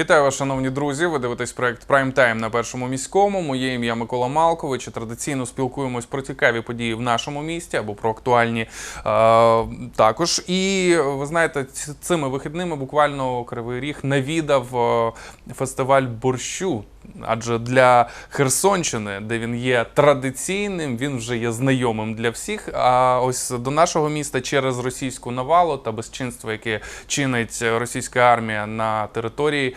Вітаю вас, шановні друзі. Ви дивитесь проект Прайм Тайм на першому міському. Моє ім'я Микола Малкович. Традиційно спілкуємось про цікаві події в нашому місті або про актуальні е, також. І ви знаєте, цими вихідними буквально Кривий Ріг навідав е, фестиваль борщу. Адже для Херсонщини, де він є традиційним, він вже є знайомим для всіх. А ось до нашого міста через російську навалу та безчинство, яке чинить російська армія на території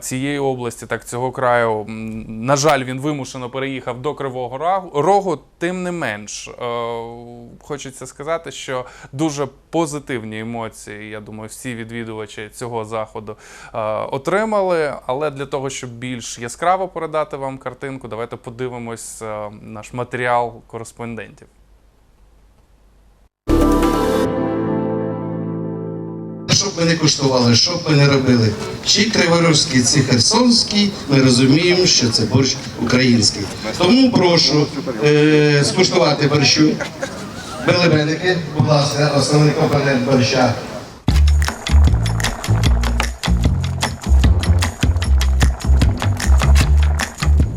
цієї області, так цього краю. На жаль, він вимушено переїхав до Кривого Рогу. Тим не менш, е, хочеться сказати, що дуже позитивні емоції. Я думаю, всі відвідувачі цього заходу е, отримали. Але для того, щоб більш яскраво передати вам картинку, давайте подивимось е, наш матеріал кореспондентів. Що б ми не куштували, що б ми не робили, чи криворожський, чи херсонський, ми розуміємо, що це борщ український. Тому прошу е, скуштувати борщу. Белебеники, будь ласка, основний компонент борща.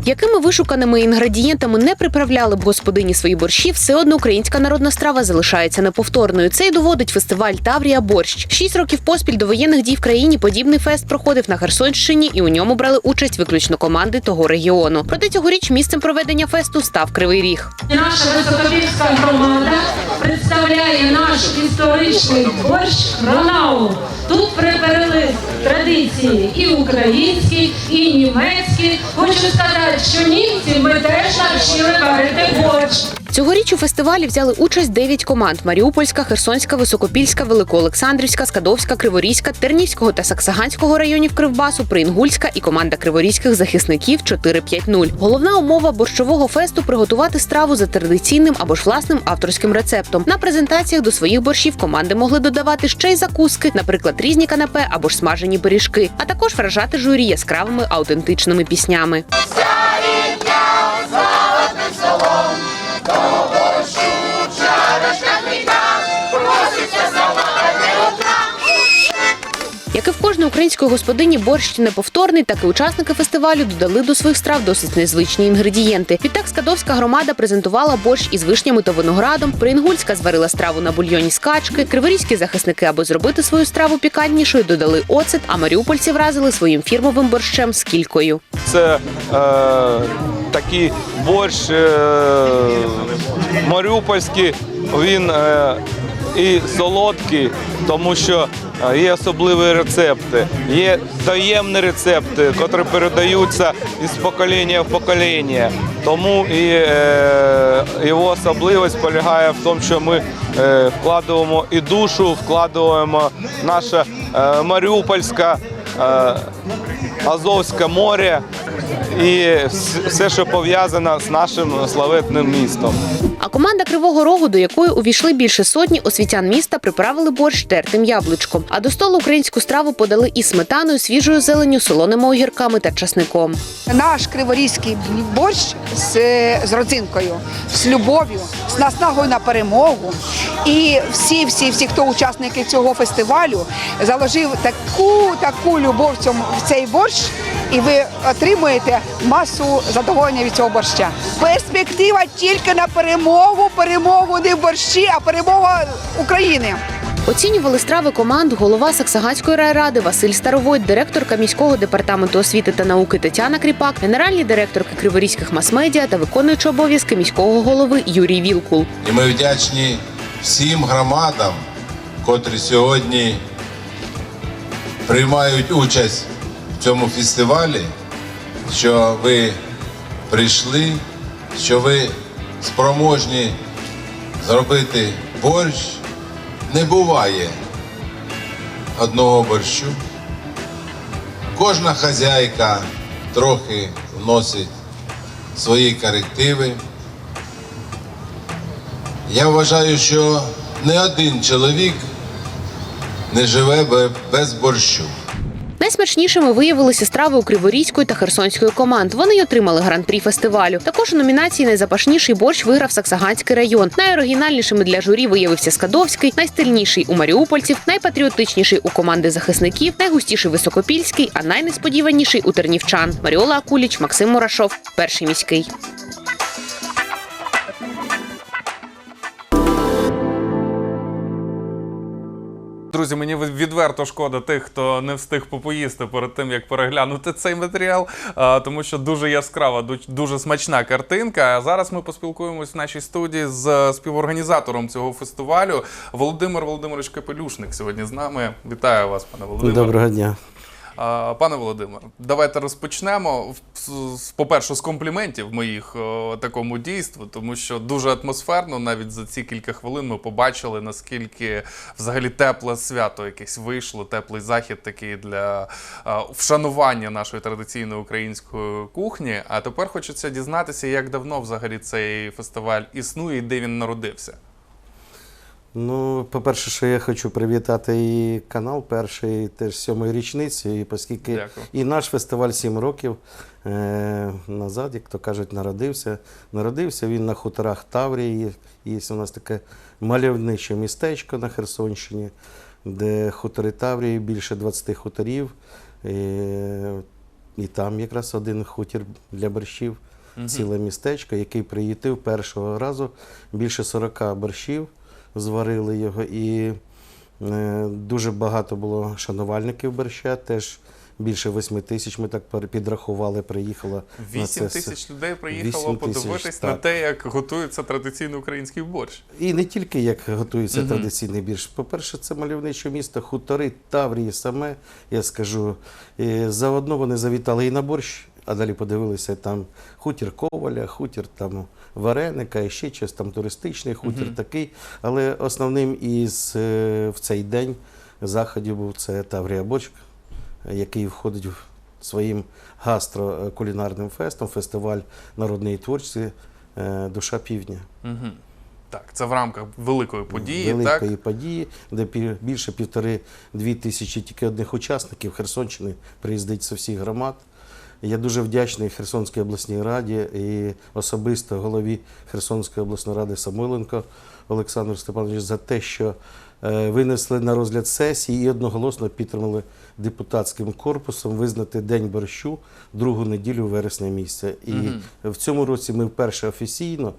Якими вишуканими інгредієнтами не приправляли б господині свої борщі, все одно українська народна страва залишається неповторною. Це й доводить фестиваль Таврія Борщ. Шість років поспіль до воєнних дій в країні подібний фест проходив на Херсонщині, і у ньому брали участь виключно команди того регіону. Проте цьогоріч місцем проведення фесту став Кривий Ріг. Наша високопільська громада представляє наш історичний борщ Ронау. Тут приперли традиції і українські, і німецькі. Хочу сказати, що німці ми теж навчили варити борщ. Цьогоріч у фестивалі взяли участь 9 команд: Маріупольська, Херсонська, Високопільська, Великоолександрівська, Скадовська, Криворізька, Тернівського та Саксаганського районів Кривбасу, Приінгульська і команда криворізьких захисників 4-5-0. Головна умова борщового фесту приготувати страву за традиційним або ж власним авторським рецептом. На презентаціях до своїх борщів команди могли додавати ще й закуски, наприклад, різні канапе або ж смажені пиріжки, а також вражати журі яскравими аутентичними піснями. Української господині борщ неповторний, так і учасники фестивалю додали до своїх страв досить незвичні інгредієнти. Відтак Скадовська громада презентувала борщ із вишнями та виноградом. Приінгульська зварила страву на бульйоні з качки. Криворізькі захисники, аби зробити свою страву пікантнішою, додали оцет. А маріупольці вразили своїм фірмовим борщем з кількою. Це е, такий борщ е, маріупольський, він е, і солодкий, тому що є особливі рецепти, є таємні рецепти, які передаються із покоління в покоління. Тому і е, його особливість полягає в тому, що ми е, вкладаємо і душу, вкладаємо наше е, маріупольська. Е, Азовське море і все, що пов'язано з нашим славетним містом. А команда Кривого Рогу, до якої увійшли більше сотні освітян міста, приправили борщ тертим яблучком. А до столу українську страву подали із сметаною, свіжою зеленню, солоними огірками та часником. Наш криворізький борщ з, з родзинкою, з любов'ю, з наснагою на перемогу. І всі, всі, всі, хто учасники цього фестивалю, заложив таку таку любов в, цьому, в цей борщ, і ви отримуєте масу задоволення від цього борща. Перспектива тільки на перемогу, перемогу не в борщі, а перемога України. Оцінювали страви команд голова Саксаганської райради Василь Старовойт, директорка міського департаменту освіти та науки Тетяна Кріпак, генеральні директорки криворізьких мас-медіа та виконуючи обов'язки міського голови Юрій Вілкул. І ми вдячні всім громадам, котрі сьогодні приймають участь цьому фестивалі, що ви прийшли, що ви спроможні зробити борщ. Не буває одного борщу. Кожна хазяйка трохи вносить свої корективи. Я вважаю, що не один чоловік не живе без борщу. На Найсмачнішими виявилися страви у Криворізької та Херсонської команд. Вони й отримали гран-прі фестивалю. Також у номінації Найзапашніший борщ виграв Саксаганський район. Найоригінальнішими для журі виявився Скадовський, найстильніший у маріупольців, найпатріотичніший у команди захисників, найгустіший високопільський, а найнесподіваніший у тернівчан. Маріола Акуліч, Максим Мурашов, перший міський. Друзі, мені відверто шкода тих, хто не встиг попоїсти перед тим, як переглянути цей матеріал, тому що дуже яскрава, дуже смачна картинка. А зараз ми поспілкуємось в нашій студії з співорганізатором цього фестивалю. Володимир Володимирович Капелюшник сьогодні з нами. Вітаю вас, пане Володимир. Доброго дня. Пане Володимир, давайте розпочнемо. По-перше, з компліментів моїх такому дійству, тому що дуже атмосферно, навіть за ці кілька хвилин ми побачили, наскільки взагалі тепле свято якесь вийшло, теплий захід такий для вшанування нашої традиційної української кухні. А тепер хочеться дізнатися, як давно взагалі цей фестиваль існує і де він народився. Ну, по-перше, що я хочу привітати і канал перший, теж сьомої річниці, і оскільки Дякую. і наш фестиваль сім років е- назад, як то кажуть, народився. Народився він на хуторах Таврії. Є у нас таке мальовниче містечко на Херсонщині, де хутори Таврії, більше 20 хуторів. Е- і там якраз один хутір для борщів, ціле містечко, який приїтив першого разу більше 40 борщів зварили його. І е, дуже багато було шанувальників борща, теж більше 8 тисяч. Ми так підрахували, приїхало. Вісім тисяч людей приїхало 8 тисяч, подивитись на те, як готується традиційний український борщ. І не тільки як готується традиційний бірш. По-перше, це мальовниче місто, хутори, Таврії саме, я скажу. І заодно вони завітали і на борщ, а далі подивилися там хутір Коваля, хутір там Вареника, і ще щось там туристичний хутір такий. Але основним із е, в цей день заходів був це Таврія Борщ, який входить в своїм гастро-кулінарним фестом, фестиваль народної творчості е, Душа півдня. Угу. Так, це в рамках великої події, великої так? події, де більше півтори-дві тисячі тільки одних учасників Херсонщини приїздить з усіх громад. Я дуже вдячний Херсонській обласній раді і особисто голові Херсонської обласної ради Самойленко Олександру Степановичу за те, що е, винесли на розгляд сесії і одноголосно підтримали депутатським корпусом визнати День борщу другу неділю вересня місяця. І в цьому році ми вперше офіційно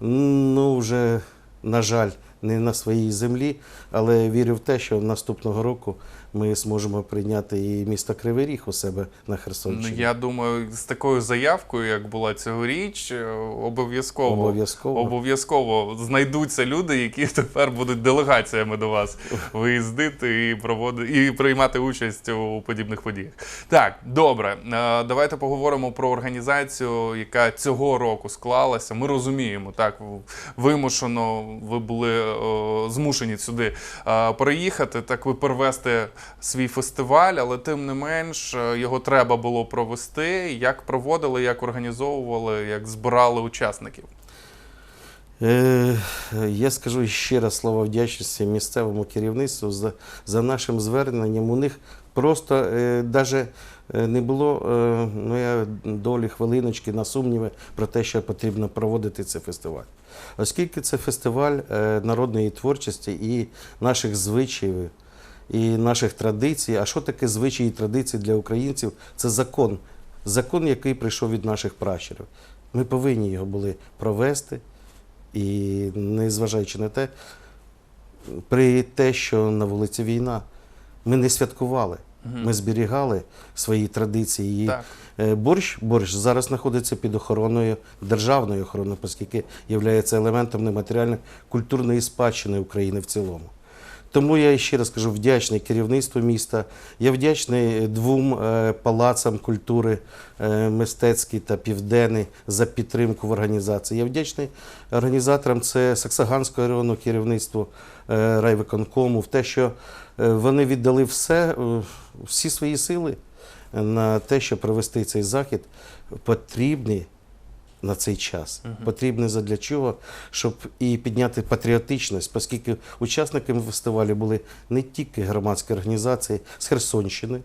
Ну, вже, на жаль, не на своїй землі, але вірю в те, що наступного року ми зможемо прийняти і місто Кривий Ріг у себе на Ну, я думаю, з такою заявкою, як була цьогоріч, е, обов'язково Обов'язково. обов'язково знайдуться люди, які тепер будуть делегаціями до вас виїздити і проводити і приймати участь у подібних подіях. Так, добре, е, давайте поговоримо про організацію, яка цього року склалася. Ми розуміємо, так вимушено ви були е, змушені сюди переїхати, так ви перевести свій фестиваль, але тим не менш е, його треба було провести. Як проводили, як організовували, як збирали учасників. Е, Я скажу ще раз слова вдячності місцевому керівництву за, за нашим зверненням. У них просто даже е, не було ну, я, долі хвилиночки на сумніви про те, що потрібно проводити цей фестиваль. Оскільки це фестиваль народної творчості і наших звичаїв, і наших традицій. А що таке звичаї і традиції для українців? Це закон. Закон, який прийшов від наших пращурів. Ми повинні його були провести. І незважаючи на те, при те, що на вулиці війна, ми не святкували, ми зберігали свої традиції. Так. е, борщ, борщ зараз знаходиться під охороною державної охорони, оскільки є елементом нематеріальної культурної спадщини України в цілому. Тому я ще раз кажу, вдячний керівництву міста. Я вдячний двом е, палацам культури е, мистецький та південний за підтримку в організації. Я вдячний організаторам це Саксаганського району керівництву е, райвиконкому в те, що е, вони віддали все, е, всі свої сили на те, щоб провести цей захід потрібний на цей час. Потрібне задля чого? Щоб і підняти патріотичність, оскільки учасниками фестивалю були не тільки громадські організації з Херсонщини,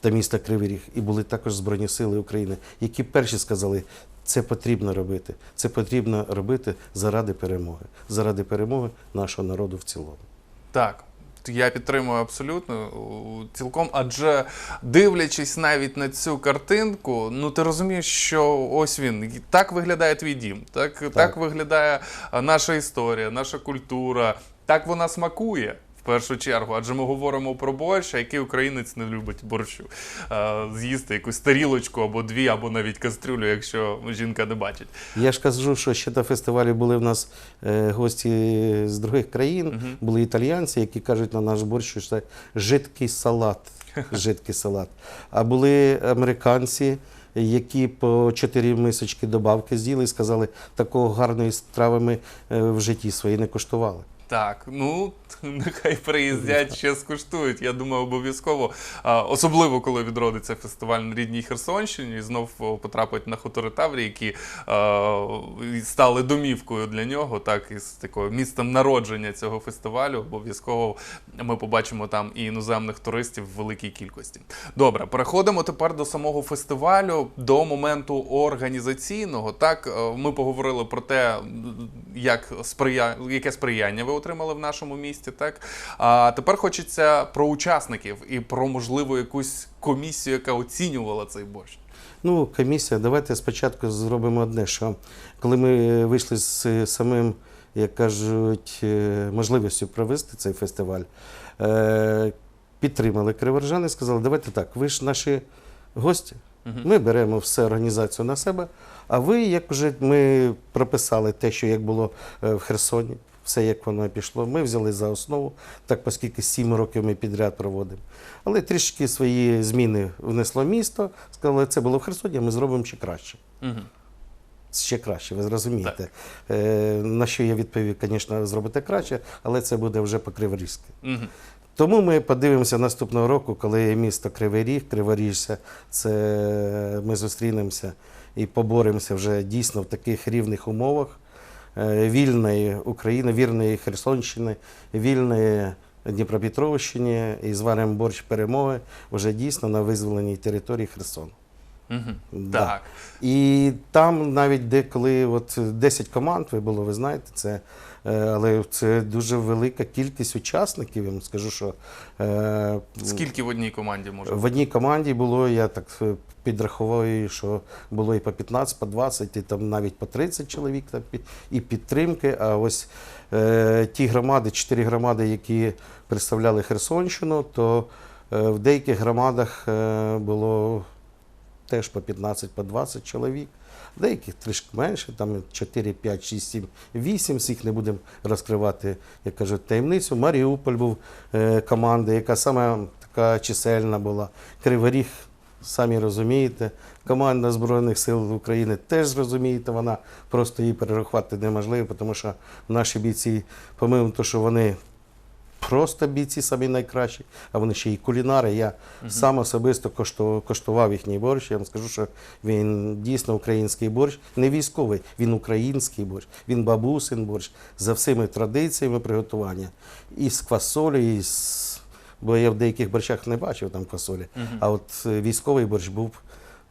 та міста Кривий Ріг, і були також Збройні Сили України, які перші сказали, це потрібно робити. Це потрібно робити заради перемоги, заради перемоги нашого народу в цілому. Так. Я підтримую абсолютно цілком, адже дивлячись навіть на цю картинку, ну ти розумієш, що ось він так виглядає твій дім, так, так. виглядає наша історія, наша культура, так вона смакує. Першу чергу, адже ми говоримо про борщ, а який українець не любить борщу. Е, з'їсти якусь тарілочку або дві, або навіть кастрюлю, якщо жінка не бачить. Я ж кажу, що ще на фестивалі були в нас е, гості з других країн, були італіянці, які кажуть на наш борщ, що це жидкий салат. Жидкий салат. А були американці, які по чотири мисочки добавки з'їли і сказали, такого гарної страви ми е, в житті своїй не коштували. Так, ну нехай приїздять, ще скуштують. Я думаю, обов'язково. Особливо, коли відродиться фестиваль на рідній Херсонщині, і знов потрапить на хутори Таврі, які стали домівкою для нього, так і з такою містом народження цього фестивалю. Обов'язково ми побачимо там і іноземних туристів в великій кількості. Добре, переходимо тепер до самого фестивалю, до моменту організаційного. Так, е, ми поговорили про те, як сприя... яке сприяння ви отримали в нашому місті. Так а тепер хочеться про учасників і про можливо якусь комісію, яка оцінювала цей борщ. Ну, комісія, давайте спочатку зробимо одне, що коли ми вийшли з е, самим, як кажуть, е, можливістю провести цей фестиваль, е, підтримали криворжани, сказали, давайте так, ви ж наші гості, ми беремо все організацію на себе, а ви, як вже ми прописали те, що як було е, в Херсоні, все як воно пішло, ми взяли за основу, так оскільки сім років ми підряд проводимо. Але трішки свої зміни внесло місто, сказали, це було в Херсоні, а ми зробимо ще краще. Угу. Ще краще, ви зрозумієте. Е, на що я відповів, звісно, зробити краще, але це буде вже по Криворізьки. Угу. Тому ми подивимося наступного року, коли місто Кривий Ріг, Криворіжжя, це ми зустрінемося і поборемося вже дійсно в таких рівних умовах вільної України, вільної Херсонщини, вільної Дніпропетровщини і зваримо борщ перемоги вже дійсно на визволеній території Херсону. Угу. Да. Так. І там навіть деколи от 10 команд ви було, ви знаєте, це, е, але це дуже велика кількість учасників. Я вам скажу, що е, Скільки в одній команді може в одній команді було, я так е, підраховую, що було і по 15, по 20, і там навіть по 30 чоловік там, і підтримки. А ось е, ті громади, чотири громади, які представляли Херсонщину, то е, в деяких громадах е, було теж по 15, по 20 чоловік. Деяких трішки менше, там 4, 5, 6, 7, 8, всіх не будемо розкривати, як кажуть, таємницю. Маріуполь був е, команда, яка саме така чисельна була. Криворіг, самі розумієте. Команда Збройних сил України теж зрозумієте, вона просто її перерахувати неможливо, тому що наші бійці, помимо того, що вони просто бійці самі найкращі, а вони ще й кулінари. Я сам особисто коштував, їхній борщ. Я вам скажу, що він дійсно український борщ, не військовий, він український борщ, він бабусин борщ за всіми традиціями приготування. І з квасолі, і з. Бо я в деяких борщах не бачив там квасолі. А от е, військовий борщ був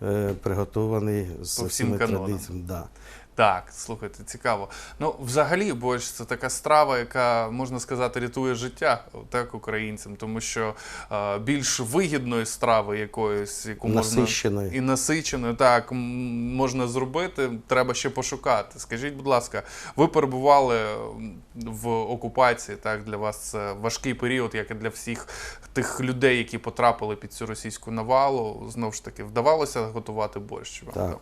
е, приготований з канонам. традиціями. Да. Так, слухайте, цікаво. Ну, взагалі, борщ це така страва, яка можна сказати рятує життя так українцям, тому що е, більш вигідної страви якоїсь, яку Насищеної. можна і насиченої, так можна зробити. Треба ще пошукати. Скажіть, будь ласка, ви перебували в окупації? Так для вас це важкий період, як і для всіх тих людей, які потрапили під цю російську навалу. Знову ж таки, вдавалося готувати борщ вам Так.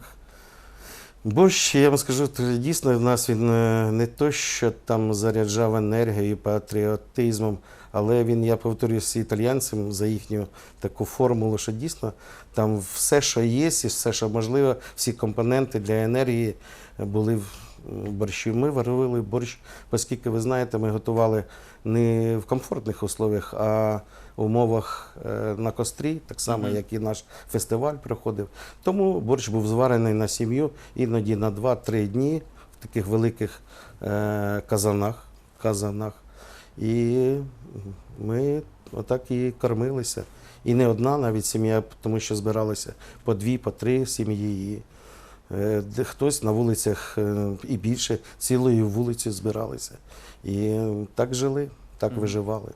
Там? Борщ, я вам скажу, дійсно в нас він е, не то, що там заряджав енергією, патріотизмом, але він, я повторюсь, італійцям за їхню таку формулу, що дійсно там все, що є, і все, що можливо, всі компоненти для енергії були в борщі. Ми варили борщ, оскільки ви знаєте, ми готували не в комфортних условиях, а в умовах е, на кострі, так само, як і наш фестиваль проходив. Тому борщ був зварений на сім'ю, іноді на 2-3 дні в таких великих е, казанах. казанах. І ми отак і кормилися. І не одна навіть сім'я, тому що збиралися по дві, по три сім'ї. Е, де хтось на вулицях е, і більше цілої вулиці збиралися. І е, так жили, так виживали.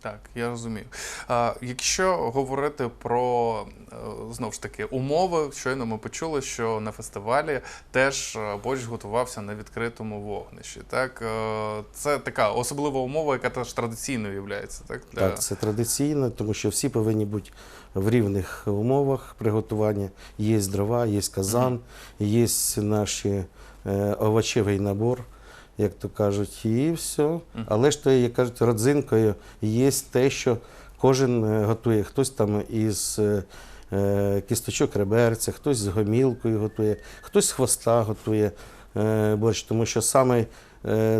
Так, я розумію. А, якщо говорити про е, знову ж таки умови, щойно ми почули, що на фестивалі теж е, борщ готувався на відкритому вогнищі. Так, Е, це така особлива умова, яка теж традиційною є, так? Для... Так, це традиційно, тому що всі повинні бути в рівних умовах приготування. Є дрова, є казан, є наш е, овочевий набор, як то кажуть, і все. Але ж то, як кажуть, родзинкою є те, що кожен е, готує. Хтось там із е, е, кісточок реберця, хтось з гомілкою готує, хтось з хвоста готує борщ, тому що саме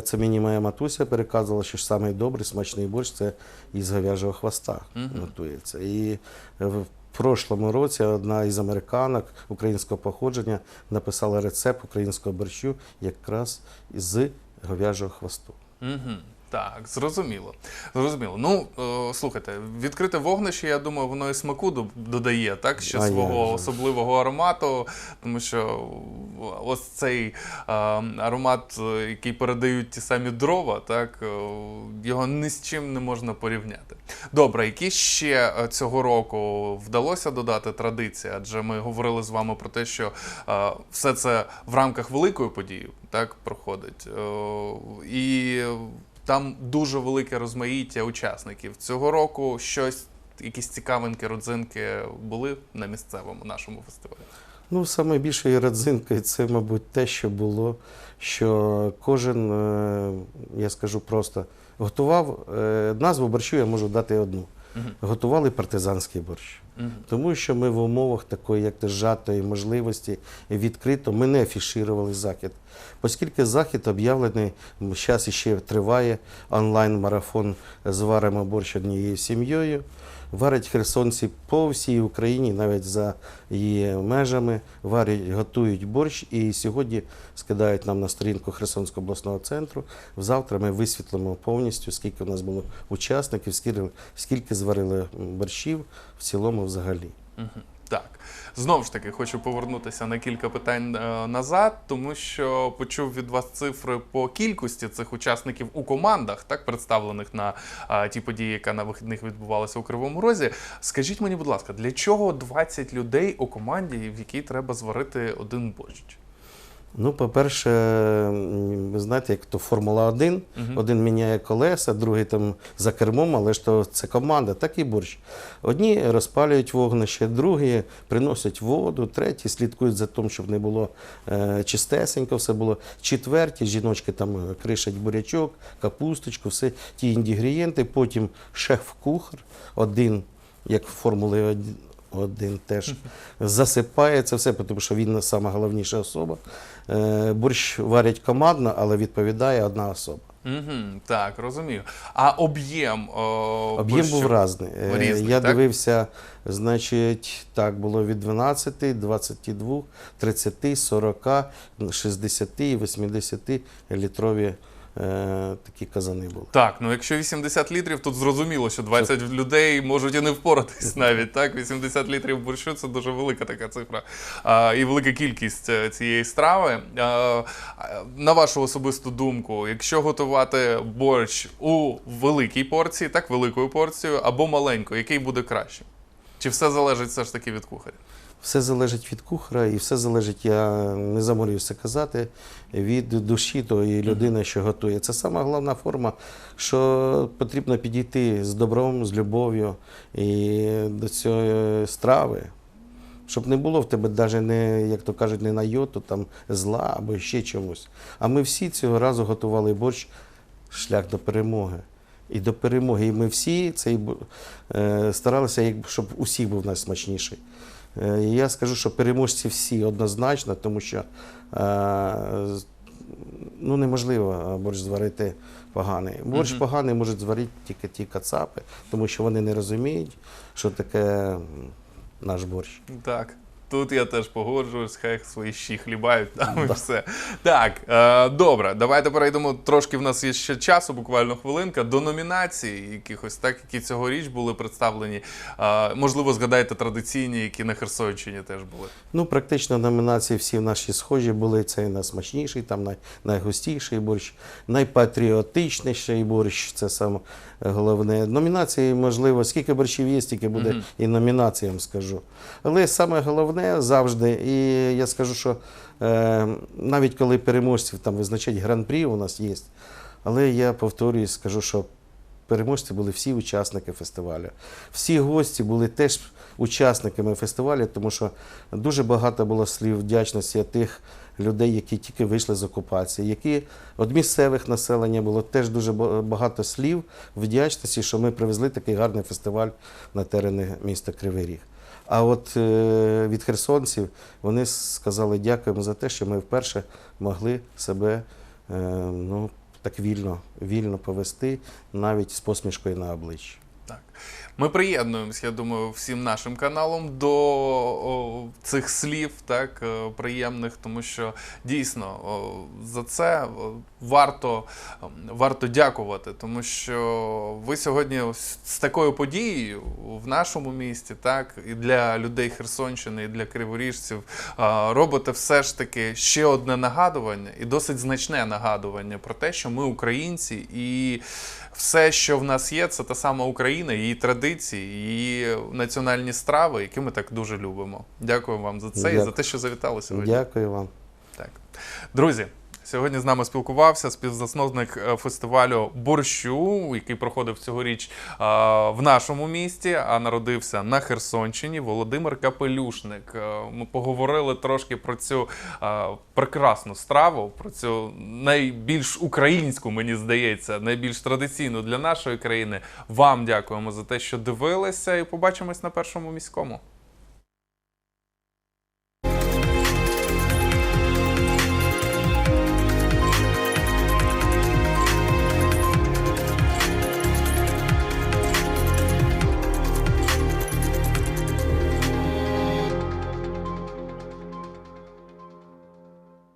це мені моя матуся переказувала, що самий добрий смачний борщ це із говяжого хвоста готується. І в прошлому році одна із американок українського походження написала рецепт українського борщу якраз з говяжого хвосту. Угу. Так, зрозуміло. Зрозуміло. Ну, е, слухайте, відкрите вогнище, я думаю, воно і смаку додає, так? Ще А свого же. особливого аромату, тому що ось цей е, аромат, е, який передають ті самі дрова, так, е, його ні з чим не можна порівняти. Добре, які ще е, цього року вдалося додати традиції? Адже ми говорили з вами про те, що е, все це в рамках великої події так, проходить. Е, і там дуже велике розмаїття учасників. Цього року щось, якісь цікавинки, родзинки були на місцевому нашому фестивалі. Ну, саме більшою родзинкою це, мабуть, те, що було, що кожен, е, я скажу просто, готував е, назву борщу, я можу дати одну. Готували партизанський борщ. Тому що ми в умовах такої, як держатої можливості, відкрито, ми не афішували захід. Оскільки захід об'явлений, зараз ще триває онлайн-марафон «Зваримо борщ однією сім'єю. Варять херсонці по всій Україні, навіть за її межами, варять, готують борщ і сьогодні скидають нам на сторінку Херсонського обласного центру. Завтра ми висвітлимо повністю, скільки у нас було учасників, скільки, зварили борщів в цілому взагалі. Так, знову ж таки, хочу повернутися на кілька питань е, назад, тому що почув від вас цифри по кількості цих учасників у командах, так представлених на е, ті події, яка на вихідних відбувалася у Кривому Розі. Скажіть мені, будь ласка, для чого 20 людей у команді, в якій треба зварити один борщ? Ну, по-перше, ви знаєте, як то Формула 1, один міняє колеса, другий там за кермом, але ж то це команда, так і борщ. Одні розпалюють вогнище, другі приносять воду, треті слідкують за тим, щоб не було е, чистесенько, все було. Четверті жіночки там е, кришать бурячок, капусточку, все ті інгредієнти. Потім шеф-кухар, один, як в Формулі 1, один теж засипає це все, тому що він сама головніша особа. Е, Борщ варять командно, але відповідає одна особа. Угу, так, розумію. А об'єм Об'єм був різний. Е, Різний, Я так? дивився, значить, так, було від 12, 22, 30, 40, 60 і 80 літрові такі казани були. Так, ну якщо 80 літрів, тут зрозуміло, що 20 людей можуть і не впоратись навіть. Так, 80 літрів борщу це дуже велика така цифра а, і велика кількість е, цієї страви. А, на вашу особисту думку, якщо готувати борщ у великій порції, так, великою порцією або маленькою, який буде краще? Чи все залежить все ж таки від кухаря? Все залежить від кухаря, і все залежить, я не заморююся казати, від душі тої людини, що готує. Це сама головна форма, що потрібно підійти з добром, з любов'ю і до цієї страви. Щоб не було в тебе навіть не, як то кажуть, не на йоту, там зла або ще чомусь. А ми всі цього разу готували борщ шлях до перемоги. І до перемоги. І ми всі цей е, старалися, щоб усіх був найсмачніший. Е, я скажу, що переможці всі однозначно, тому що е, ну, неможливо борщ зварити поганий. Борщ поганий можуть зварити тільки ті кацапи, тому що вони не розуміють, що таке наш борщ. Так. Тут я теж погоджуюсь, хай свої щі хлібають там і все. Так, е, добре, давайте перейдемо. Трошки в нас є ще часу, буквально хвилинка, до номінацій, якихось так, які цьогоріч були представлені. Е, можливо, згадайте традиційні, які на Херсонщині теж були. Ну, практично номінації всі наші схожі були. Це найсмачніший, там най, найгустіший борщ, найпатріотичніший борщ. Це саме головне. Номінації, можливо, скільки борщів є, стільки буде і номінацій, я вам скажу. Але саме головне завжди, і я скажу, що е, навіть коли переможців там визначать гран-прі, у нас є. Але я повторюю, скажу, що переможці були всі учасники фестивалю. Всі гості були теж учасниками фестивалю, тому що дуже багато було слів вдячності тих людей, які тільки вийшли з окупації, які від місцевих населення було теж дуже багато слів вдячності, що ми привезли такий гарний фестиваль на терени міста Кривий Ріг. А от е, від херсонців вони сказали дякуємо за те, що ми вперше могли себе е, ну, так вільно, вільно повести, навіть з посмішкою на обличчі. Так. Ми приєднуємося, я думаю, всім нашим каналом до о, цих слів, так, е, приємних, тому що дійсно о, за це варто, ем, варто дякувати, тому що ви сьогодні з такою подією в нашому місті, так, і для людей Херсонщини, і для криворіжців е, робите все ж таки ще одне нагадування, і досить значне нагадування про те, що ми українці, і все, що в нас є, це та сама Україна, її традиції, її національні страви, які ми так дуже любимо. Дякую вам за це і за те, що завітали сьогодні. Дякую вам. Так. Друзі, сьогодні з нами спілкувався співзасновник е, фестивалю борщу, який проходив цьогоріч е, в нашому місті, а народився на Херсонщині. Володимир Капелюшник. Е, Ми поговорили трошки про цю прекрасну страву, про цю найбільш українську, мені здається, найбільш традиційну для нашої країни. Вам дякуємо за те, що дивилися, і побачимось на першому міському.